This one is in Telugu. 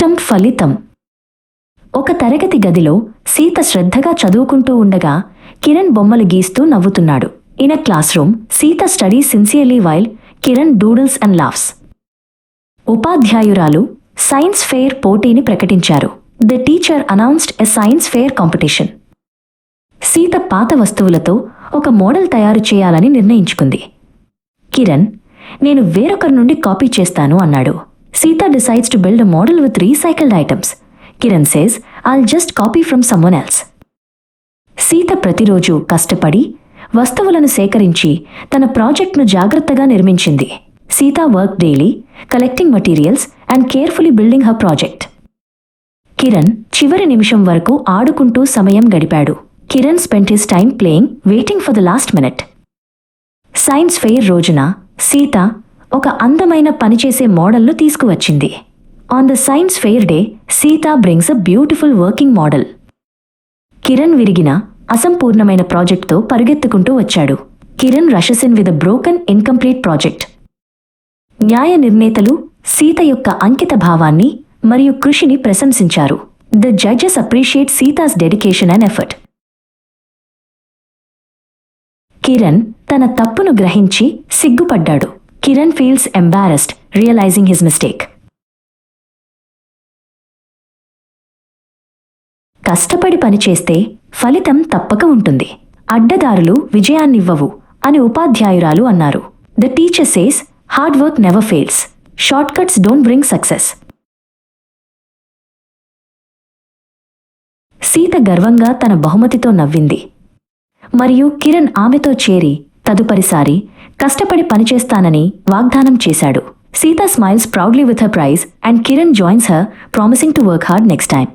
కష్టం ఫలితం. ఒక తరగతి గదిలో సీత శ్రద్ధగా చదువుకుంటూ ఉండగా కిరణ్ బొమ్మలు గీస్తూ నవ్వుతున్నాడు. In a classroom Sita study sincerely while Kiran doodles and laughs ఉపాధ్యాయురాలు సైన్స్ ఫెయిర్ పోటీని ప్రకటించారు. The teacher announced a science fair competition. Sita పాత వస్తువులతో ఒక మోడల్ తయారు చేయాలని నిర్ణయించుకుంది. కిరణ్ నేను వేరొకరి నుండి కాపీ చేస్తాను అన్నాడు. Sita decides to build a model with recycled items Kiran says I'll just copy from someone else Sita ప్రతిరోజు కష్టపడి వస్తువులను సేకరించి తన ప్రాజెక్ట్ను జాగ్రత్తగా నిర్మించింది. Sita work daily collecting materials and carefully building her project Kiran చివరి నిమిషం వరకు ఆడుకుంటూ సమయం గడిపాడు. Kiran spend his time playing waiting for the last minute science fair రోజున సీత ఒక అందమైన పనిచేసే మోడల్ను తీసుకువచ్చింది. On the science fair day Sita brings a beautiful working model Kiran విరిగిన అసంపూర్ణమైన ప్రాజెక్ట్తో పరుగెత్తుకుంటూ వచ్చాడు. Kiran rushes in with broken incomplete project న్యాయ నిర్ణేతలు సీత యొక్క అంకిత భావాన్ని మరియు కృషిని ప్రశంసించారు. The judges appreciate Sita's dedication and effort Kiran తన తప్పును గ్రహించి సిగ్గుపడ్డాడు. Kiran feels embarrassed realising his mistake కష్టపడి పనిచేస్తే ఫలితం తప్పక ఉంటుంది. అడ్డదారులు విజయాన్నివ్వవు అని ఉపాధ్యాయురాలు అన్నారు. The teacher says hard work never fails shortcuts don't bring success Sita గర్వంగా తన బహుమతితో నవ్వింది. మరియు కిరణ్ ఆమెతో చేరి తదుపరిసారి కష్టపడి పనిచేస్తానని వాగ్దానం చేశాడు. Sita smiles proudly with her prize and Kiran joins her promising to work hard next time